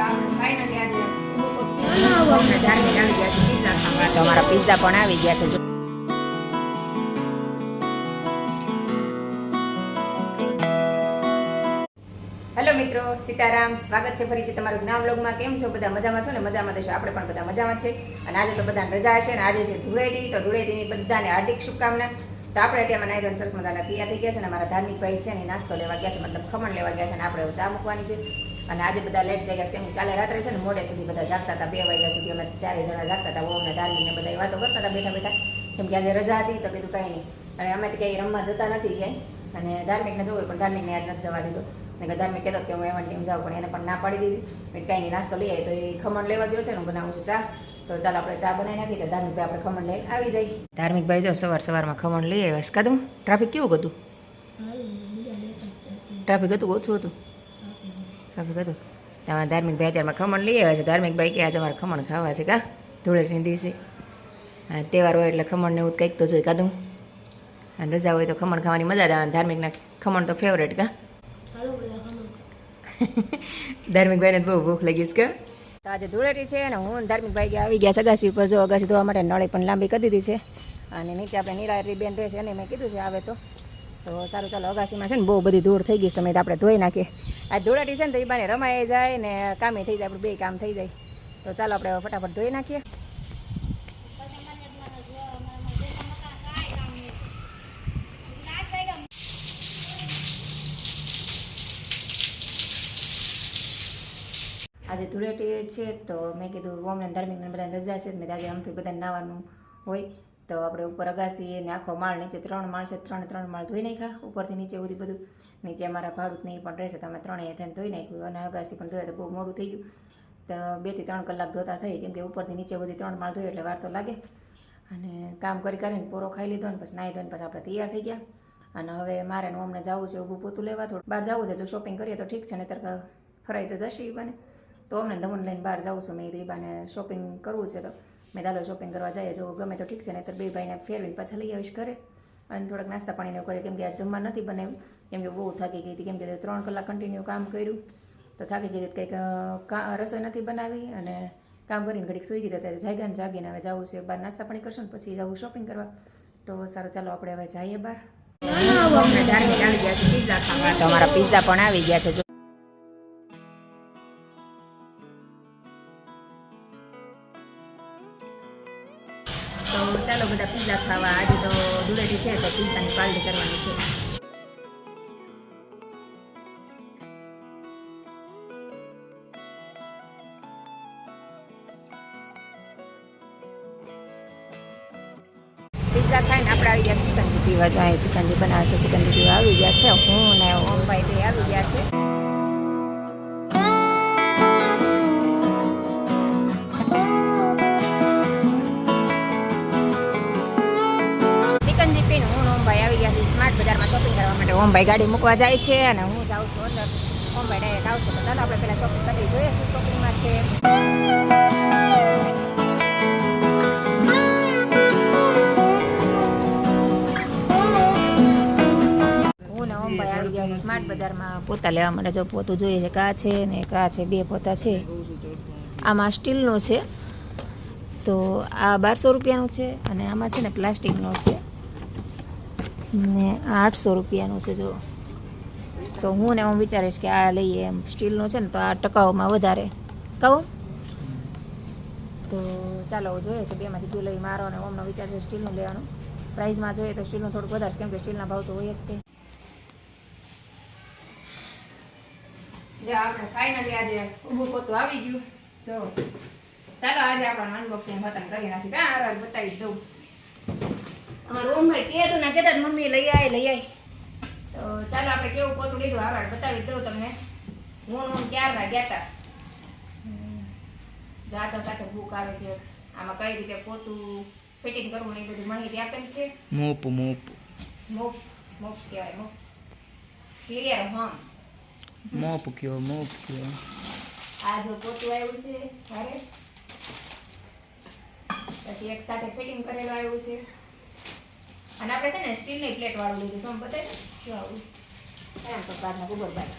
છે પિઝા તો પણ આવી ગયા છે. હેલો મિત્રો, સીતારામ, સ્વાગત છે ફરીથી તમારું જ્ઞાન બ્લોગમાં કેમ છો? બધા મજામાં છો ને? મજામાં થશો આપણે પણ બધા મજામાં છે. અને આજે તો બધાને રજા છે ને? આજે છે ધૂળેટી. તો ધૂળેટીની બધાને હાર્દિક શુભકામના. તો આપણે અત્યારમાં નાઈ સરસ મજાના તૈયાર થઈ ગયા છે અને મારા ધાર્મિક ભાઈ છે અને નાસ્તો લેવા ગયા છે, મતલબ ખમણ લેવા ગયા છે અને આપણે ચા મૂકવાની છે. અને આજે બધા લેટ જઈ ગયા છે કેમ કાલે રાત્રે છે ને મોડે સુધી બધા જાગતા હતા. બે વાગ્યા સુધી અમે ચારે જણા જાગતા હતા ઓમને ધાર્મિક ને બધા વાતો કરતા હતા બેઠા બેઠા. કેમ કે આજે રજા હતી તો કીધું કાંઈ નહીં. અને અમે તો ક્યાંય રમવા જતા નથી ક્યાંય. અને ધાર્મિકને જવું પણ ધાર્મિકને યાદ નથી જવા દીધો. ને ધાર્મિક કહેતો કે હું એમાં ટીમ જાઉં પણ એને પણ ના પાડી દીધી. મેં કાંઈ નહીં નાસ્તો લઈ આવી તો એ ખમણ લેવા ગયો છે ને હું બનાવું છું ચા. તો ચાલો આપણે ચા બનાવી નાખી તો ધાર્મિકભાઈ આપણે ખમણ લઈ આવી જાય. ધાર્મિકભાઈ જો સવાર સવારમાં ખમણ લઈ આવ્યા કાદું ટ્રાફિક કેવું હતું? ટ્રાફિક હતું ઓછું હતું? ટ્રાફિક હતું તમારા ધાર્મિકભાઈ અત્યારમાં ખમણ લઈ આવ્યા છે. ધાર્મિક ભાઈ કે આજે અમારે ખમણ ખાવા છે કા? ધૂળેટીના દિવસે. હા તહેવાર હોય એટલે ખમણ ને એવું કંઈક તો જોઈ કાધું અને રજા હોય તો ખમણ ખાવાની મજા જ આવે. ધાર્મિકના ખમણ તો ફેવરેટ કા? ધાર્મિક ભાઈને બહુ ભૂખ લાગી છે કે? તો આજે ધૂળેટી છે અને હું ધાર્મિક ભાઈ ગયા આવી ગયા સગાસી પર જો અગાસી ધોવા માટે નળી પણ લાંબી કરી દીધી છે. અને નીચે આપણે નીલારી બેન રહે છે. અને મેં કીધું છે આવે તો. તો સારું, ચાલો, અગાસીમાં છે ને બહુ બધી ધૂળ થઈ ગઈ તમે આપણે ધોઈ નાખીએ. આ ધૂળેટી છે ને તો એ બાને રમાઈ જાય ને કામે થઈ જાય, આપણું બે કામ થઈ જાય. તો ચાલો, આપણે ફટાફટ ધોઈ નાખીએ. આજે ધૂળેટી છે તો મેં કીધું, ઓમને ધાર્મિક બધાને રજા છે મેં આજે આમથી બધાને નાવાનું હોય. તો આપણે ઉપર અગાસી અને આખો માળ નીચે ત્રણ માળ છે, ત્રણ ત્રણ માળ ધોઈ નાખ્યા. ઉપરથી નીચે સુધી બધું. નીચે અમારા ભાડું નહીં પણ રહેશે, તો અમે ત્રણેય થઈને ધોઈ નાખ્યું અને અગાસી પણ ધોયા તો બહુ મોડું થઈ ગયું. તો બેથી ત્રણ કલાક ધોતા થઈ, કેમ કે ઉપરથી નીચે સુધી ત્રણ માળ ધોયું એટલે વાર તો લાગે. અને કામ કરી કરીને પૂરો ખાઈ લીધો ને પછી નાહી ધોઈને પછી આપણે તૈયાર થઈ ગયા. અને હવે મારે ને અમને જવું છે, ઊભું પોતું લેવા થોડું. બહાર જવું છે, જો શોપિંગ કરીએ તો ઠીક છે ત્યારે ફરાઈ તો જશે એ બને. તો અમને દમણ લઈને બહાર જાઉં છું, મેં એ બાને શોપિંગ કરવું છે તો મેં દાલો શોપિંગ કરવા જઈએ જો ગમે તો ઠીક છે, નહીતર બે ભાઈને ફેરવીને પાછા લઈ આવીશ ઘરે. અને થોડાક નાસ્તા પાણીને કરે કેમ કે આ જમવા નથી બનાવ્યું. કેમ કે બહુ થાકી ગઈ હતી, કેમ કે ત્રણ કલાક કન્ટિન્યુ કામ કર્યું. તો થાકી ગઈ હતી, કંઈક રસોઈ નથી બનાવી અને કામ કરીને ઘડીક સુઈ ગઈ ત્યારે જાગ્યા જાગીને હવે જવું છે. બહાર નાસ્તા પાણી કરશું ને પછી જવું શોપિંગ કરવા. તો સારું, ચાલો આપણે હવે જઈએ બહાર. અમારા પિઝા પણ આવી ગયા છે તો ચાલો બધા પીઝા ખાવા. આજે તો ધૂળેટી છે તો પીઝાની પાલડી કરવાની છે. પીઝા ખાઈને આપણે આવી ગયા સિકંજી પીવા. જાય સિકંજી બનાવે છે. સિકંજી પીવા આવી ગયા છે. હું ને ઓમભાઈ બે આવી ગયા છે. ઓમભાઈ આવી ગયા છે સ્માર્ટ બજારમાં શોપિંગ કરવા માટે. ઓમભાઈ ગાડી મૂકવા જાય છે અને હું જાઉં છું અંદર. ઓમભાઈ ડાયરેક્ટ આવશે તો ચાલો આપણે પહેલાં શોપિંગ કરી જોઈએ શું શોપિંગમાં છે. સ્માર્ટ બજારમાં. પોતા લેવા માટે જો પોતું જોઈએ છે કા છે ને કા છે બે પોતા છે. આમાં સ્ટીલનો છે. તો આ બારસો રૂપિયાનું છે અને આમાં છે ને પ્લાસ્ટિકનો છે. ને આઠસો રૂપિયાનું છે, જો. તો હું ને હું વિચારીશ કે આ લઈએ એમ. સ્ટીલનો છે ને, તો આ ટકાઉમાં વધારે. કહું? તો ચાલો જોઈએ છે, બેમાંથી જો લઈ મારો અને ઓમનો વિચાર છે, સ્ટીલનું લેવાનું. પ્રાઇસમાં જોઈએ તો સ્ટીલનું થોડુંક વધારે કેમ કે સ્ટીલના ભાવ તો હોય જ તે. જો, આપણે ફાઇનલી આજે ઊભું પોતું આવી ગયું. જો, ચાલો, આજે આપણે અનબોક્સિંગ ખતમ કરી નાખી. કાં બતાવી દઉં. અમારું ઓમભાઈ કીધું ના કહેતા મમ્મી લઈ આય લઈ આય. તો ચાલો આપણે કેવું પોતું લીધું? હાર બતાવી દઉં તમને. હું હું ક્યારના ગયા હતા. જાતા સાથે બુક આવે છે. આમાં કઈ રીતે પોતું ફિટિંગ કરવું એ બધી માહિતી આપેલ છે. Mop mop. મોપ મોપ કહેવાય મોપ. ક્લિયર હમ. મોપ કયો મોપ કયો આ જો પોતું આવ્યું છે હારે પછી એક સાથે ફિટિંગ કરેલું આવ્યું છે. અને આપણે છે ને સ્ટીલની પ્લેટવાળું લીધું છે. બતાવી શું આવું એમ તો બાદમાં ગુબર બાદ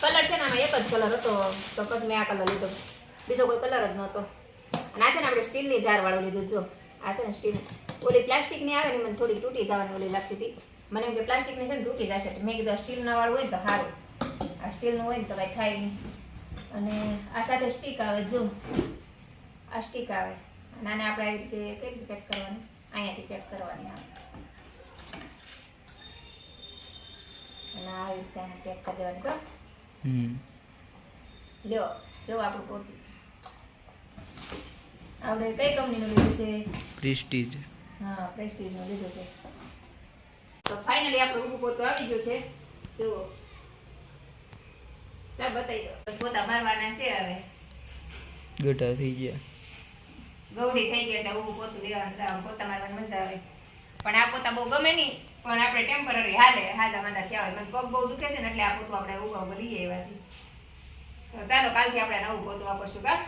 કલર છે ને આમાં એક જ કલર હતો તો મેં આ કલર લીધો. બીજો કોઈ કલર જ નહોતો. અને આ ને આપણે સ્ટીલની ઝારવાળું લીધું જો. આ છે ને સ્ટીલ ઓલી પ્લાસ્ટિકની આવે ને મને થોડી તૂટી જવાની ઓલી લાગતી હતી. મને એમ કે પ્લાસ્ટિકની છે ને તૂટી જશે મેં કીધું સ્ટીલના વાળું હોય ને તો સારું. આ સ્ટીલનું હોય ને તો કાંઈ થાય નહીં. અને આ સાથે સ્ટીક આવે જો આ સ્ટીક આવે. અને આને આપણે આવી રીતે કઈ રીતે પેક કરવાની? અહીંયાથી પેક કરવાની આવે. અને આ રીતે આને પેક કરી દેવાનું તો હમ. લ્યો જો આપણું પોતું આપણે કઈ કંપનીનું લીધું છે? પ્રેસ્ટીજ. હા પ્રેસ્ટીજનું લીધું છે. તો ફાઇનલી આપણો ઊભું પોતું આવી ગયું છે. જુઓ. ચાલ બતાવી દો. પોતા મારવાના છે હવે. ગટા થઈ ગયા. ગૌડી થઈ ગયા એટલે ઊભું પોતું લેવાનું પોતા મારવાની મજા આવે. પણ આ પોતા બહુ ગમે નહીં પણ આપણે ટેમ્પરરી હાલે હાજા માંદા થયા હોય. મને પગ બહુ દુખે છે ને એટલે આ પોતું આપણે ઊભા ઊભા લઈએ એવા છીએ. તો ચાલો કાલથી આપણે નવું પોતું વાપરશું કા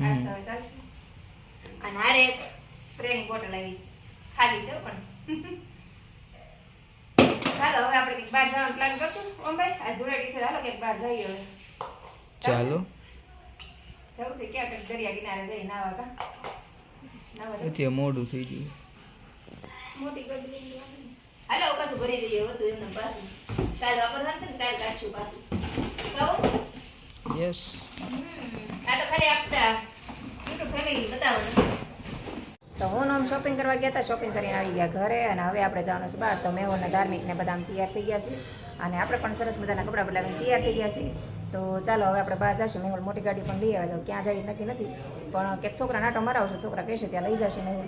આજ તો ચાલશે. અને હારે સ્પ્રેની બોટલ આવીશ. ખાલી છે પણ. ચાલો હવે આપણે કંઈક બહાર જવાનો પ્લાન કરશું. ઓમભાઈ આજ ધૂળેટી છે હાલો કંઈક બહાર જઈએ હવે. ચાલો જવું છે ક્યાં? કંઈક દરિયા કિનારે જઈ નાવા કા? અત્યારે મોડું થઈ ગયું. મોટી ગડબડી હાલો પાછું ભરી દઈએ હતું એમને પાછું. કાલ વાપરવાનું છે ને કાલ કાઢશું પાછું. કહું યસ આ તો ખાલી આપતા. YouTube ફેમિલી બતાવવાનું તો હું આમ શોપિંગ કરવા ગયા હતા શોપિંગ કરીને આવી ગયા ઘરે અને હવે આપણે જવાનું છે બહાર. તો મેં ધાર્મિક ને બધા આમ તૈયાર થઈ ગયા છે. અને આપણે પણ સરસ મજાના કપડાં બદલાવીને તૈયાર થઈ ગયા છીએ તો ચાલો હવે આપણે બહાર જશું. મેહુલ મોટી ગાડી પણ લઈ આવ્યા છો. ક્યાં જાય નક્કી નથી. પણ ક્યાંક છોકરા નાટો મરાવશો. છોકરા કહેશે ત્યાં લઈ જશે મેહુલ.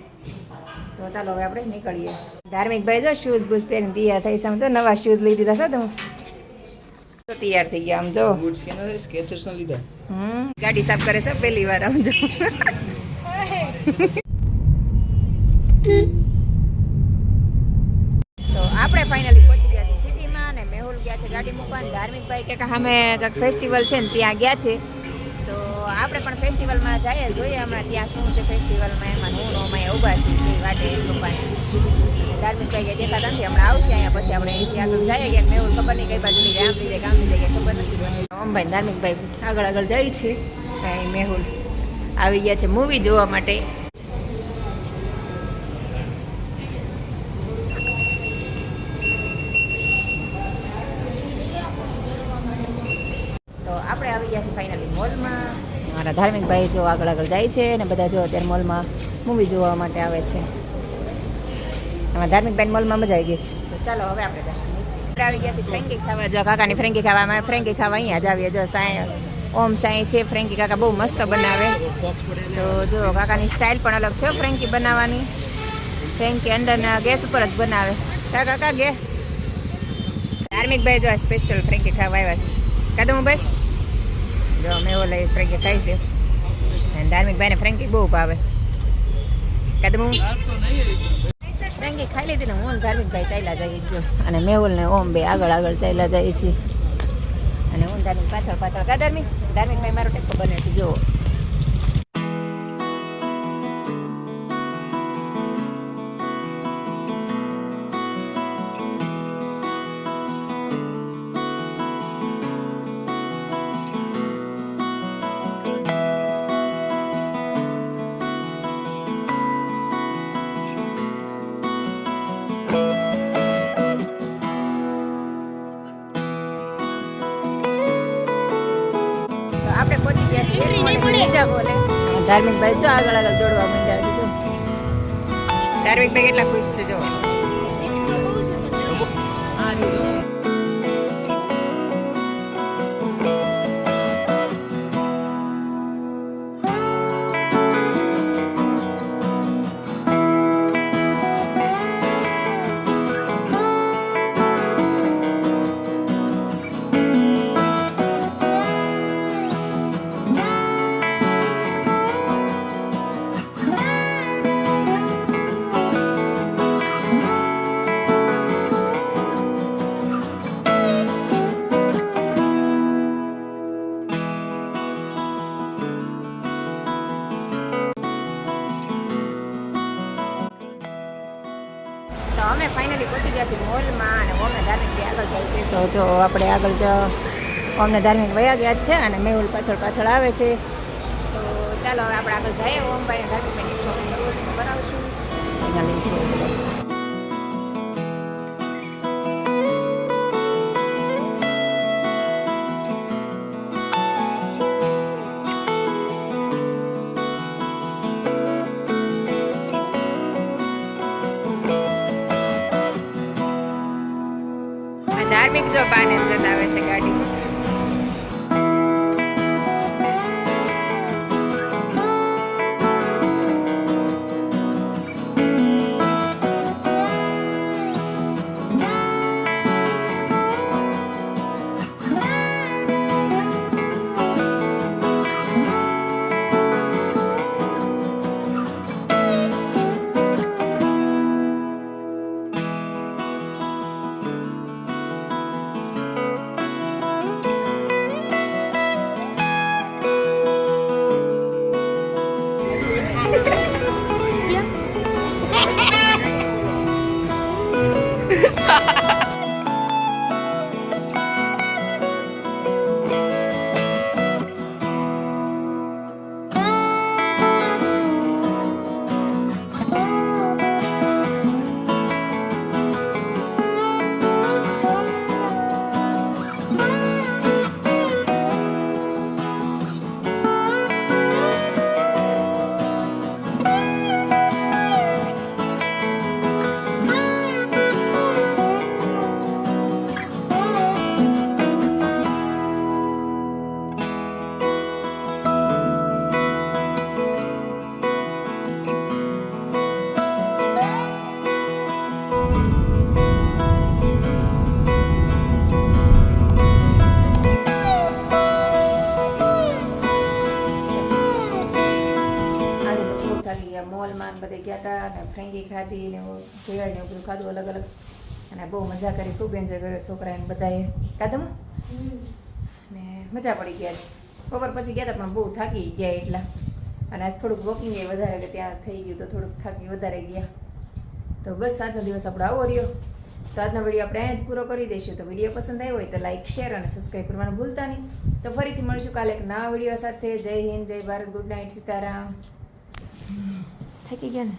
તો ચાલો હવે આપણે નીકળીએ. ધાર્મિક ભાઈ જો શૂઝ બૂઝ પહેરીને તૈયાર થઈ સમજો નવા શૂઝ લઈ દીધા છે તો. તો તૈયાર થઈ ગયા. આમ જો. બૂટ્સ સ્કેચર્સ લીધા. હમ. ગાડી સાફ કરે છે. પહેલી વાર આમ જો. તો આપણે ફાઇનલી પહોંચી ગયા છે સિટીમાં ને મેહુલ ગયા છે ગાડી મૂકવા. અને ધાર્મિક ભાઈ કે સામે કંઈક ફેસ્ટિવલ છે ને ત્યાં ગયા છે. તો આપણે પણ ફેસ્ટિવલમાં જઈએ, જોઈએ હમણાં ત્યાં શું છે ફેસ્ટિવલમાં એમાં હું છીએ એ વાટે એ લોકોને ધાર્મિક ભાઈ કે દેખાતા નથી, હમણાં આવશે અહીંયા પછી આપણે અહીંથી આગળ જઈએ કે મેહુલ ખબર નહીં કઈ બાજુ જાય આમ જાય કે આમ ધાર્મિકભાઈ આગળ આગળ જાય છે. અહીં મેહુલ આવી ગયા છે મૂવી જોવા માટે તો આપણે આવી ગયા છીએ ફાઇનલી મોલમાં મારા ધાર્મિક ભાઈ જો આગળ આગળ જાય છે અને બધા જો અત્યારે મોલમાં મૂવી જોવા માટે આવે છે. એમાં ધાર્મિક ભાઈ મોલમાં મજા આવી ગઈ છે. ચાલો હવે આપણે આવી ગયા છે ફ્રેન્કી ખાવા. જો કાકાની ફ્રેન્કી ખાવા અમે ફ્રેન્કી ખાવા અહીંયા જ આવીએ. જો સાંઈ, ઓમ સાંઈ છે. ફ્રેન્કી કાકા બહુ મસ્ત બનાવે. તો જો કાકાની સ્ટાઇલ પણ અલગ છે ફ્રેન્કી બનાવવાની. ફ્રેન્કી અંદરના ગેસ ઉપર જ બનાવે. કા કાકા, ગે. ધાર્મિક ભાઈ જો સ્પેશિયલ ફ્રેન્કી ખાવા આવ્યા છે. કાદમ ભાઈ જો અમે એવો લઈ ફ્રેન્કી ખાઈ છે. અને ધાર્મિક ભાઈને ફ્રેન્કી બહુ ભાવે. કાદમ? ફ્રેન્કી ખાઈ લીધી ને હું ને ધાર્મિક ભાઈ ચાલ્યા જઈએ જો અને મેહુલ ને ઓમ બે આગળ આગળ ચાલ્યા જઈએ છીએ. અને હું ધાર્મિક પાછળ પાછળ. કા ધાર્મિક? ધાર્મિક ભાઈ મારો ટેકો બને છે, જુઓ. આપણે પહોંચી ગયા છીએ. બીજા બોલે. ધાર્મિક ભાઈ જો આગળ આગળ દોડવા માંડ્યા છે જો. ધાર્મિક ભાઈ કેટલા ખુશ છે જો. તો અમે ફાઇનલી પહોંચી ગયા છીએ મોલમાં અને ઓમે ધાર્મિક આગળ જાય છે તો જો આપણે આગળ જ અમને ધાર્મિક વયા ગયા છે અને મેહુલ પાછળ પાછળ આવે છે. તો ચાલો હવે આપણે આગળ જઈએ. ઓમભાઈને ધાર્મિકભાઈની શોપિંગ કરવું કરાવશું ધાર્મિક જો બાને જતાવે છે ફ્રેન્કી ખાધી ને ભેળ ને એવું બધું ખાધું અલગ અલગ. અને બહુ મજા કરી ખૂબ એન્જોય કર્યો છોકરાએ બધાએ. કાધમ ને મજા પડી ગયા. છે બપોર પછી ગયા હતા પણ બહુ થાકી ગયા એટલા. અને આજ થોડુંક વોકિંગ એ વધારે કે ત્યાં થઈ ગયું તો થોડુંક થાકી વધારે ગયા. તો બસ આજનો દિવસ આપણો આવો રહ્યો. તો આજનો વીડિયો આપણે અહીંયા જ પૂરો કરી દઈશું. તો વીડિયો પસંદ આવ્યો હોય તો લાઇક શેર અને સબસ્ક્રાઈબ કરવાનું ભૂલતા નહીં. તો ફરીથી મળીશું કાલે એક નવા વીડિયો સાથે. જય હિન્દ જય ભારત ગુડ નાઇટ સીતારામ. થાકી ગયા ને?